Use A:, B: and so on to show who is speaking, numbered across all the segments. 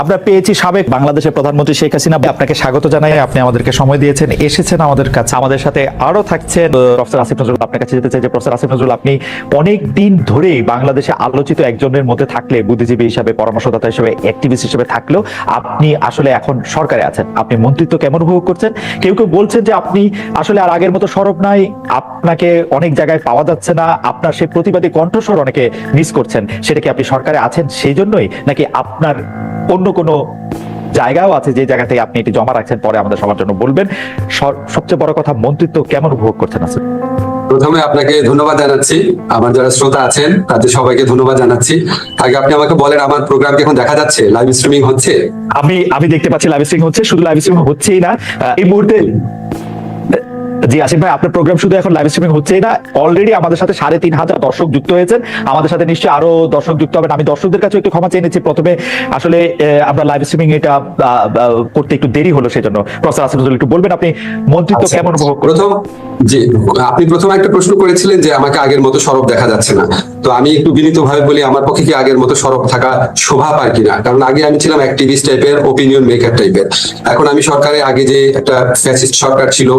A: আমরা পেয়েছি সাবেক বাংলাদেশের প্রধানমন্ত্রী শেখ হাসিনা। আপনাকে স্বাগত জানাই, আপনি আমাদেরকে সময় দিয়েছেন, এসেছেন আমাদের কাছে। আমাদের সাথে আরও থাকছেন প্রফেসর আসিফ নজরুল। আপনার কাছে যেতে চাই যে, প্রফেসর আসিফ নজরুল, আপনি অনেক দিন ধরেই বাংলাদেশে আলোচিত একজনের মধ্যে থাকলে, বুদ্ধিজীবী হিসাবে, পরামর্শদাতা হিসেবে অ্যাক্টিভিস্ট হিসেবে থাকলেও আপনি আসলে এখন সরকারে আছেন। আপনি মন্ত্রিত্ব কেমন উপভোগ করছেন? কেউ কেউ বলছেন যে, আপনি আসলে আর আগের মতো সরব নাই, আপনাকে অনেক জায়গায় পাওয়া যাচ্ছে না, আপনার সেই প্রতিবাদী কণ্ঠস্বর অনেকে মিস করছেন। সেটা কি আপনি সরকারে আছেন সেই জন্যই, নাকি আপনার অন্য কোনো জায়গাও আছে যে জায়গা থেকে আপনি এটি জমা রাখছেন পরে আমাদের সবার জন্য বলবেন। সবচেয়ে বড় কথা মন্ত্রিত্ব কেমন উপভোগ করছেন আছেন?
B: প্রথমে আপনাকে ধন্যবাদ জানাচ্ছি। আমার যারা শ্রোতা আছেন তাদের সবাইকে ধন্যবাদ জানাচ্ছি। আগে আপনি আমাকে বলেন আমার প্রোগ্রাম কি এখন দেখা যাচ্ছে? লাইভ স্ট্রিমিং হচ্ছে?
A: আমি আমি দেখতে পাচ্ছি লাইভ স্ট্রিমিং হচ্ছে শুধু লাইভ স্ট্রিমিং হচ্ছেই না। এই মুহূর্তে জি আসিফ ভাই আপনার প্রোগ্রাম শুধু এখন লাইভ স্ট্রিমিং হচ্ছেই না অলরেডি আমাদের সাথে সাড়ে তিন হাজার দর্শক যুক্ত হয়েছেন। আমাদের সাথে নিশ্চয়ই আরও দর্শক যুক্ত হবেন। আমি দর্শকদের কাছে একটু ক্ষমা চেয়ে নিচ্ছি। প্রথমে আসলে আমরা লাইভ স্ট্রিমিং এটা করতে একটু দেরি হলো সেজন্য। প্রফেসর আসিফ নজরুল একটু বলবেন আপনি মন্ত্রিত্ব
B: আচ্ছা,
A: কেমন উপভোগ
B: প্রথম জি আপনি প্রথম একটা প্রশ্ন করেছিলেন যে আমাকে আগের মতো সরব দেখা যাচ্ছে না। তো আমি একটু বিনীত ভাবে বলি আমার পক্ষে কি আগের মতো সরব থাকা শোভা পায় কিনা? কারণ আগে আমি ছিলাম অ্যাক্টিভিস্ট টাইপের ওপিনিয়ন মেকার টাইপের এখন আমি সরকারে আগে যে একটা ফ্যাসিস্ট সরকার ছিল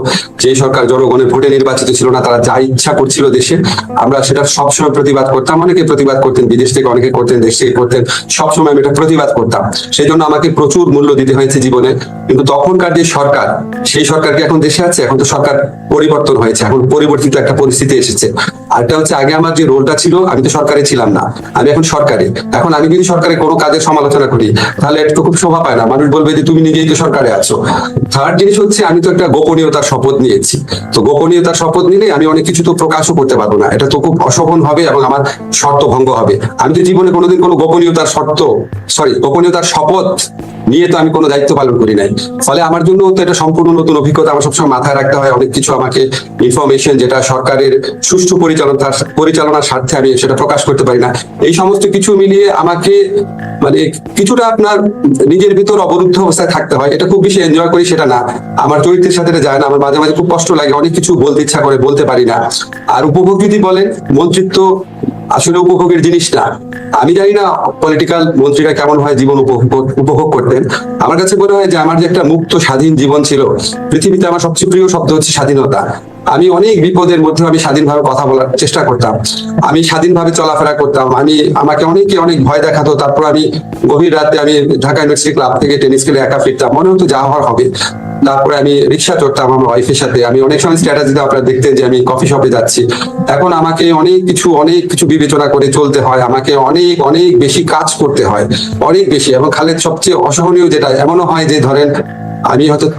B: যে সরকার জনগণের ভোটে নির্বাচিত ছিল না, তারা যা ইচ্ছা করছিল দেশে, আমরা সেটা সবসময় প্রতিবাদ করতাম। অনেকে প্রতিবাদ করতেন, বিদেশ থেকে অনেকে করতেন, দেশ থেকে করতেন, সবসময় আমি এটা প্রতিবাদ করতাম। সেই জন্য আমাকে প্রচুর মূল্য দিতে হয়েছে জীবনে। কিন্তু তখনকার যে সরকার, সেই সরকার কি এখন দেশে আছে? এখন তো সরকার পরিবর্তন হয়েছে, এখন পরিবর্তিত একটা পরিস্থিতি এসেছে। আর এটা হচ্ছে আগে আমার যে রোলটা ছিল, আমি তো সরকারে ছিলাম না। আমি এখন সরকারে। এখন আমি যদি সরকারে কোনো কাজের সমালোচনা করি, তাহলে তো খুব শোভা পায় না। মানুষ বলবে যে, তুমি নিজেই তো সরকারে আছো। থার্ড জিনিস হচ্ছে, আমি তো একটা গোপনীয়তার শপথ নিয়েছি। তো গোপনীয়তার শপথ নিলে আমি অনেক কিছু তো প্রকাশও করতে পারব না। এটা তো খুব অশোভন হবে এবং আমার শর্ত ভঙ্গ হবে। আমি তো জীবনে কোনোদিন কোনো গোপনীয়তার শর্ত সরি গোপনীয়তার শপথ নিয়ে তো আমি কোনো দায়িত্ব পালন করি নাই। ফলে আমার জন্য তো এটা সম্পূর্ণ নতুন অভিজ্ঞতা। আমার সবসময় মাথায় রাখতে হয়, অনেক কিছু আমাকে ইনফরমেশন যেটা সরকারের সুষ্ঠু পরিচালনার পরিচালনার স্বার্থে আমি সেটা প্রকাশ করতে পারি না। এই সমস্ত কিছু মিলিয়ে আমাকে মানে কিছুটা আপনার নিজের ভিতর অবরুদ্ধ অবস্থায় থাকতে হয়। এটা খুব বেশি এনজয় করি সেটা না। আমার চরিত্রের সাথে এটা যায় না। আমার মাঝে মাঝে খুব কষ্ট লাগে। অনেক কিছু বলতে ইচ্ছা করে, বলতে পারি না। আর উপভোগ যদি বলেন মন্ত্রিত্ব আসলে উপভোগের জিনিস না আমি জানি না পলিটিক্যাল মন্ত্রীরা কেমন হয় জীবন উপভোগ করতেন। আমার কাছে মনে হয় যে আমার যে একটা মুক্ত, স্বাধীন জীবন ছিল, পৃথিবীতে আমার সবচেয়ে প্রিয় শব্দ হচ্ছে স্বাধীনতা। আমি অনেক বিপদের মধ্যে আমি স্বাধীনভাবে কথা বলার চেষ্টা করতাম। আমি স্বাধীনভাবে চলাফেরা করতাম। আমি, আমাকে অনেকে অনেক ভয় দেখাতো। তারপর আমি গভীর রাতে আমি ঢাকা ইউনিভার্সিটি ক্লাব থেকে টেনিস খেলে একা ফিরতাম। মনে হতো যা হওয়ার হবে। তারপরে আমি রিক্সা চড়তাম আমার ওয়াইফের সাথে। আমি অনেক সময় স্ট্র্যাটাজিতে আপনারা দেখতেন যে আমি কফি শপে যাচ্ছি। এখন আমাকে অনেক কিছু অনেক কিছু বিবেচনা করে চলতে হয়। আমাকে অনেক অনেক বেশি কাজ করতে হয়। অনেক বেশি। এবং খালেদ, সবচেয়ে অসহনীয় যেটা, এমনও হয় যে ধরেন, আমি হয়তো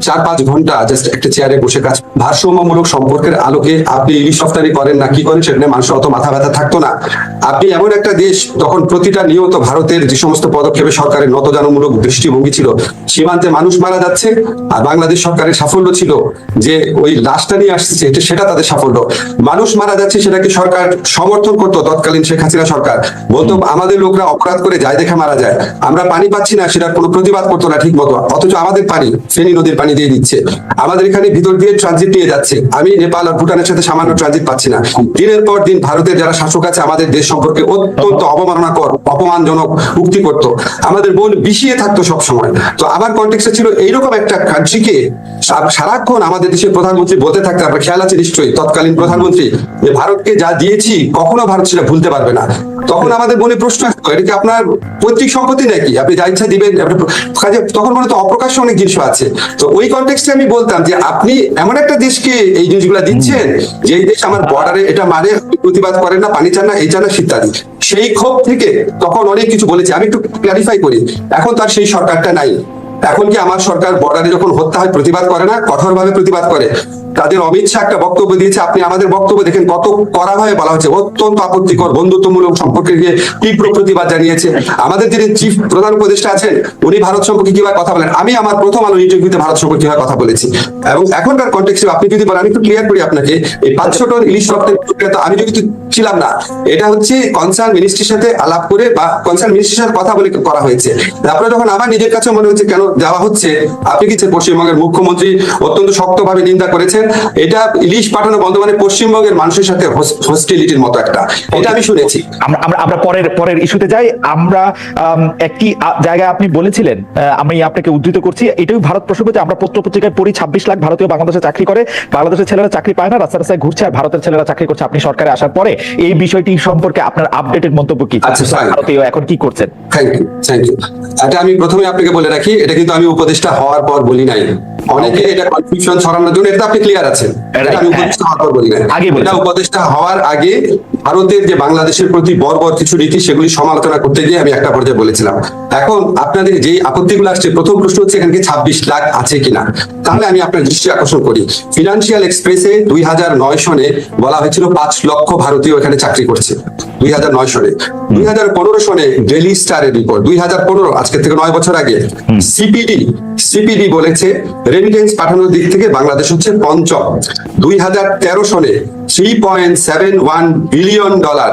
B: চার পাঁচ ঘণ্টা জাস্ট একটা চেয়ারে বসে কাজ, ভারসাম্যমূলক সম্পর্কের আলোকে আপনি ইলিশ রফতানি করেন না, কি করেন সেটা নিয়ে মানুষের অত মাথা ব্যথা থাকতো না। আপনি এমন একটা দেশ তখন প্রতিটা নিয়ত ভারতের যে সমস্ত পদক্ষেপে সরকারের নতজানমূলক দৃষ্টিভঙ্গি ছিল, সীমান্তে মানুষ মারা যাচ্ছে আর বাংলাদেশ সরকারের সাফল্য ছিল যে ওই লাশটা নিয়ে আসছে সেটা তাদের সাফল্য। মানুষ মারা যাচ্ছে সেটাকে সরকার সমর্থন করতো তৎকালীন শেখ হাসিনা সরকার। বলতো, আমাদের লোকরা অপরাধ করে যায় দেখে মারা যায়। আমরা পানি পাচ্ছি না, সেটার কোনো প্রতিবাদ করতো না ঠিক মতো। অথচ আমাদের পানি, ফেনী নদীর পানি দিয়ে দিচ্ছে। আমাদের এখানে ভিতর দিয়ে ট্রানজিট নিয়ে যাচ্ছে। আমি নেপাল আর ভুটানের সাথে সামান্য ট্রানজিট পাচ্ছি না। দিনের পর দিন ভারতের যারা শাসক আছে, আমাদের দেশ সম্পর্কে অত্যন্ত অবমাননাকর অপমানজনক উক্তি করত। আমাদের বোন বিষিয়ে থাকতো সব সময় তো আমার কন্টেক্সে ছিল এইরকম একটা কান্ট্রিকে সারাক্ষণ আমাদের দেশের প্রধানমন্ত্রী বলতে থাকতে আপনার খেয়াল আছে নিশ্চয়ই, তৎকালীন প্রধানমন্ত্রী, যে ভারতকে যা দিয়েছি, কখনো ভারত সেটা ভুলতে পারবে না। তখন আমাদের মনে প্রশ্ন আসতো, এটা কি আপনার পৈতৃক সম্পত্তি নাকি? আপনি যা ইচ্ছা দিবেন কাজে তখন মনে তো অপ্রকাশ্য অনেক জিনিস আছে। তো ওই কনটেক্সটে আমি বলতাম যে আপনি এমন একটা দেশকে এই জিনিসগুলো দিচ্ছেন, যে এই দেশ আমার বর্ডারে এটা মানে প্রতিবাদ করেন না, পানি চান না, এই চান না ইত্যাদি সেই ক্ষোভ থেকে তখন অনেক কিছু বলেছি। আমি একটু ক্লারিফাই করি, এখন তার সেই সরকারটা নাই। এখন কি আমার সরকার বর্ডারে যখন হত্যা হয় প্রতিবাদ করে না? কঠোরভাবে প্রতিবাদ করে। তাদের অমিত শাহ একটা বক্তব্য দিয়েছে। আপনি আমাদের বক্তব্য দেখেন কত করা কড়াভাবে বলা হচ্ছে। অত্যন্ত আপত্তিকর, বন্ধুত্বমূলক সম্পর্কে নিয়ে তীব্র প্রতিবাদ জানিয়েছে। আমাদের যিনি চিফ প্রধান উপদেষ্টা আছেন, উনি ভারত সম্পর্কে কীভাবে কথা বলেন? আমি আমার প্রথম আলো ইন্টারভিউতে ভারত সম্পর্কে কীভাবে কথা বলেছি। এবং এখনকার কন্টেক্সে আপনি যদি বলেন, আমি একটু ক্লিয়ার করি আপনাকে, এই পাঁচশো টন ইলিশ রপ্তানি আমি যদি ছিলাম না, এটা হচ্ছে কনসার্ন মিনিস্ট্রির সাথে আলাপ করে বা কনসার্ন মিনিস্ট্রির সাথে কথা বলে করা হয়েছে। তারপরে যখন আমার নিজের কাছে মনে হচ্ছে কেন যাওয়া হচ্ছে, আপনি কি পশ্চিমবঙ্গের মুখ্যমন্ত্রী অত্যন্ত শক্তভাবে নিন্দা করেছেন? বলেছেন এটা ইলিশ পাঠানো বন্ধ মানে পশ্চিমবঙ্গের মানুষের সাথে হস্টিলিটির মতো একটা। এটা আমি শুনেছি।
A: আমরা আমরা পরের পরের ইস্যুতে যাই। আমরা একটি জায়গায় আপনি বলেছিলেন আমি আপনাকে উদ্ধৃত করছি। এটাই ভারত প্রসঙ্গ যে আমরা পত্র পত্রিকায় পড়ি ছাব্বিশ লাখ ভারতীয় বাংলাদেশে চাকরি করে। বাংলাদেশের ছেলেরা চাকরি পায় না রাস্তা রাস্তায় ঘুরছে আর ভারতের ছেলেরা চাকরি করছে। আপনি সরকারে আসার পরে এই বিষয়টি সম্পর্কে আপনার আপডেটেড মন্তব্য কি?
B: আচ্ছা,
A: ভারতীয় এখন কি করছেন?
B: থ্যাংক ইউ থ্যাংক ইউ এটা আমি প্রথমে আপনাকে বলে রাখি এটা কিন্তু আমি উপদেষ্টা হওয়ার পর বলি নাই। অনেকে এটা কনফিউশন ছড়ানোর জন্য এটা আপনি ক্লিয়ার আছেন এটা উপদেষ্টা হওয়ার পর বলি। নাই
A: আগে
B: উপদেষ্টা হওয়ার আগে ভারতের যে বাংলাদেশের প্রতি বর্বর কিছু নীতি সেগুলি সমালোচনা করতে গিয়ে আমি একটা পর্যায়ে বলেছিলাম। এখন আপনাদের যে আপত্তিগুলো আসছে প্রথম প্রশ্ন হচ্ছে এখানে ছাব্বিশ লাখ আছে কিনা? তাহলে আমি আপনার দৃষ্টি আকর্ষণ করি। ফিনান্সিয়াল এক্সপ্রেসে দুই হাজার নয় সনে বলা হয়েছিল পাঁচ লক্ষ ভারতীয় এখানে চাকরি করছে। দুই হাজার নয় সনে। দুই হাজার পনেরো সনে ডেলি স্টারের রিপোর্ট দুই হাজার পনেরো আজকে থেকে নয় বছর আগে। সিপিডি সিপিডি বলেছে রেমিটেন্স পাঠানোর দিক থেকে বাংলাদেশ হচ্ছে পঞ্চম। দুই হাজার তেরো সনে three point seven one billion dollar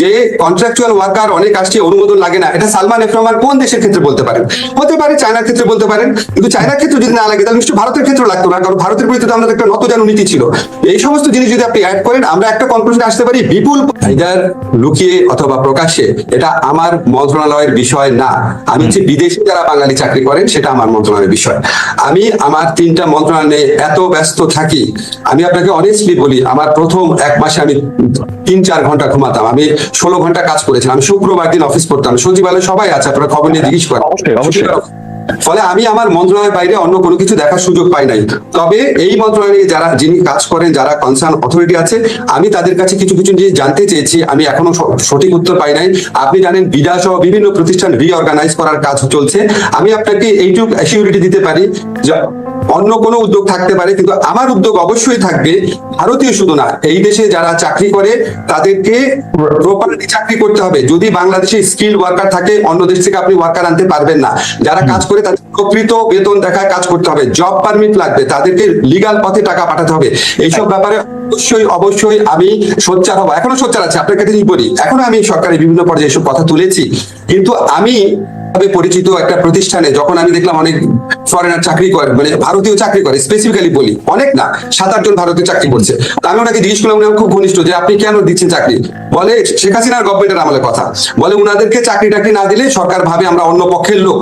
B: যে কন্ট্রাকচুয়াল ওয়ার্কার অনেক আসছে, অনুমোদন লাগে না। এটা সালমান এফ রহমান কোন দেশের ক্ষেত্রে বলতে পারেন? হতে পারে চায়নার ক্ষেত্রে বলতে পারেন, কিন্তু চায়নার ক্ষেত্রে যদি না লাগে, তাহলে ভারতের ক্ষেত্রে লাগতো না, কারণ ভারতের বিরুদ্ধে আমাদের একটা নতজানু নীতি ছিল। এই সমস্ত জিনিস যদি আপনি অ্যাড করেন, আমরা একটা কনক্লুশনে আসতে পারি, বিপুল লুকিয়ে অথবা প্রকাশ্যে, এটা আমার মন্ত্রণালয়ের বিষয় না। আমি যে বিদেশে যারা বাঙালি চাকরি করেন, সেটা আমার মন্ত্রণালয়ের বিষয়। আমি আমার তিনটা মন্ত্রণালয়ে এত ব্যস্ত থাকি, আমি আপনাকে অনেস্টলি বলি, আমার প্রথম এক মাসে আমি তিন চার ঘণ্টা ঘুমাতাম। আমি ষোলো ঘণ্টা কাজ করেছিলাম আমি শুক্রবার দিন অফিস করতাম সচিবালয় সবাই আছে আপনারা খবর নিয়ে জিজ্ঞেস করেন। ফলে আমি আমার মন্ত্রণালয়ের বাইরে অন্য কোনো কিছু দেখার সুযোগ পাই নাই। তবে এই মন্ত্রণালয়ে যারা যিনি কাজ করেন যারা কনসার্ন অথরিটি আছে আমি তাদের কাছে কিছু কিছু জিনিস জানতে চেয়েছি। আমি এখনও সঠিক উত্তর পাই নাই। আপনি জানেন বিডা সহ বিভিন্ন প্রতিষ্ঠান রিঅর্গানাইজ করার কাজ চলছে। আমি আপনাকে এইটুকু অ্যাসিউরিটি দিতে পারি অন্য কোনো উদ্যোগ থাকতে পারে, কিন্তু আমার উদ্যোগ অবশ্যই থাকবে ভারতীয় শুধু না, এই দেশে যারা চাকরি করে তাদেরকে প্রপারলি চাকরি করতে হবে। যদি বাংলাদেশে স্কিল ওয়ার্কার থাকে, অন্য দেশ থেকে আপনি ওয়ার্কার আনতে পারবেন না। যারা কাজ করে তাদের প্রকৃত বেতন দেখায় কাজ করতে হবে জব পারমিট লাগবে, তাদেরকে লিগাল পথে টাকা পাঠাতে হবে। এইসব ব্যাপারে অবশ্যই অবশ্যই আমি সোচ্চার হব। এখনও সোচ্চার আছে, আপনার কাছে বলি? এখনও আমি সরকারি বিভিন্ন পর্যায়ে এসব কথা তুলেছি। কিন্তু আমি পরিচিত একটা প্রতিষ্ঠানে যখন আমি দেখলাম অনেক ফরেনার চাকরি করে মানে ভারতীয় চাকরি করে স্পেসিফিক্যালি বলি, অনেক না, সাত আটজন ভারতীয় চাকরি করছে। আমি ওনাকে জিজ্ঞেস করলাম খুব ঘনিষ্ঠ, যে আপনি কেন দিচ্ছেন চাকরি? বলে, শেখ হাসিনার গভর্নমেন্টের আমলে কথা। বলে, উনাদেরকে চাকরি টাকরি না দিলে সরকার ভাবে আমরা অন্য পক্ষের লোক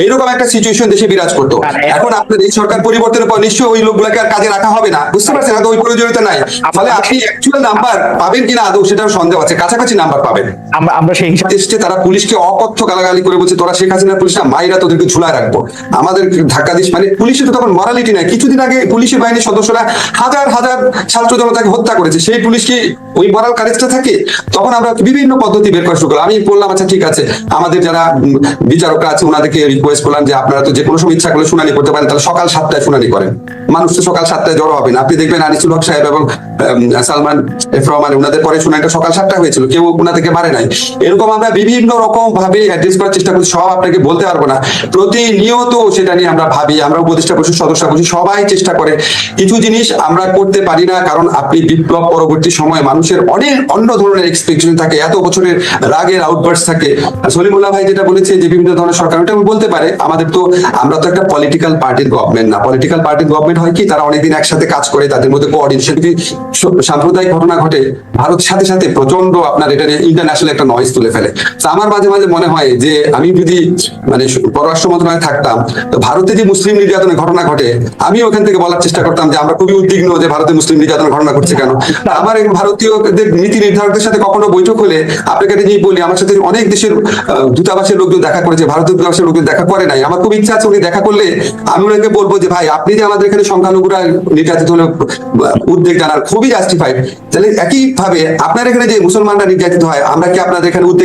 B: এইরকম একটা সিচুয়েশন দেশে বিরাজ করতো। এখন আপনার এই সরকার পরিবর্তনের পর নিশ্চয়ই ওই লোকগুলোকে আর কাজে রাখা হবে না। বুঝতে পারছেন? ওই প্রয়োজনীয়তা নাই। ফলে আপনি অ্যাকচুয়াল নাম্বার পাবেন কিনা আদৌ সেটার সন্দেহ আছে। কাছাকাছি নাম্বার পাবেন।
A: আমরা আমরা সেই হিসাবে
B: তারা পুলিশকে অকথ্য গালাগালি করে বলছে তোরা শেখ হাসিনার পুলিশ না মাইরা তোদেরকে ঝুলায় রাখব। আমাদের ধাক্কা দিস মানে পুলিশে তো তখন মরালিটি নাই। কিছুদিন আগে পুলিশের বাহিনীর সদস্যরা হাজার হাজার ছাত্র জনতাকে হত্যা করেছে। সেই পুলিশকে ওই মরাল কারেজটা থাকে? তখন আমরা বিভিন্ন পদ্ধতি বের করা শুরু করলাম। আমি বললাম আচ্ছা ঠিক আছে। আমাদের যারা বিচারকরা আছে ওনাদেরকে রিকোয়েস্ট করলাম যে আপনারা তো যে কোনো সময় ইচ্ছা করলে শুনানি করতে পারেন, তাহলে সকাল সাতটায় শুনানি করেন। মানুষ তো সকাল সাতটায় জড়ো হবে না। আপনি দেখবেন আনিসুল হক সাহেব এবং সালমান এফ রহমান ওনাদের পরে শুনানিটা সকাল সাতটা হয়েছিল। কেউ ওনাদেরকে মারে নাই। এরকম আমরা বিভিন্ন রকম ভাবে অ্যাড্রেস করার চেষ্টা করছি, সব আপনাকে বলতে পারব না। প্রতিনিয়ত সেটা নিয়ে আমরা ভাবি, আমরা উপদেষ্টা পরিষদ সদস্য বলছি সবাই চেষ্টা করে। কিছু জিনিস আমরা করতে পারি না, কারণ আপনি বিপ্লব পরবর্তী সময়ে মানুষের অনেক অন্য ধরনের এক্সপেকটেশন থাকে, এত বছরের রাগের আউটবার্স থাকে। সলিমুল্লাহ ভাই যেটা বলেছে যে বিভিন্ন ধরনের সরকার, ওটা বলতে পারে, আমাদের তো, আমরা তো একটা পলিটিক্যাল পার্টির গভর্নমেন্ট না। পলিটিক্যাল পার্টির গভর্নমেন্ট হয় কি, তারা অনেকদিন একসাথে কাজ করে, তাদের মধ্যে কোঅর্ডিনেশন যদি সাম্প্রদায়িক ঘটনা ঘটে, ভারত সাথে সাথে প্রচণ্ড আপনার এটা ইন্টারন্যাশনাল একটা নয়েজ তুলে ফেলে। তো আমার মাঝে মাঝে মনে হয় যে, আমি যদি মানে পররাষ্ট্র মন্ত্রণালয়ে থাকতাম, তো ভারতে যে মুসলিম নির্যাতনের ঘটনা ঘটে, আমি ওখান থেকে বলার চেষ্টা করতাম যে, আমরা খুবই উদ্বিগ্ন যে ভারতে মুসলিম নির্যাতনের ঘটনা ঘটছে কেন। আমার ভারতীয়দের নীতি নির্ধারকদের সাথে কখনো বৈঠক হলে, আপনাকে একটা বলি, আমার সাথে অনেক দেশের দূতাবাসের লোকজন দেখা করেছে ভারতীয় দূতাবাসের লোকজন দেখা করে নাই। আমার খুব ইচ্ছা আছে উনি দেখা করলে আমি ওনাকে বলব যে, ভাই, আপনি যে আমাদের এখানে সংখ্যালঘুরা নির্যাতিত হলে উদ্বেগ জানার খুবই জাস্টিফাইড তাহলে একই ভাবে আপনার এখানে যে মুসলমানরা নির্যাতিত হয়, আমরা কি আপনাদের এখানে উদ্বেগ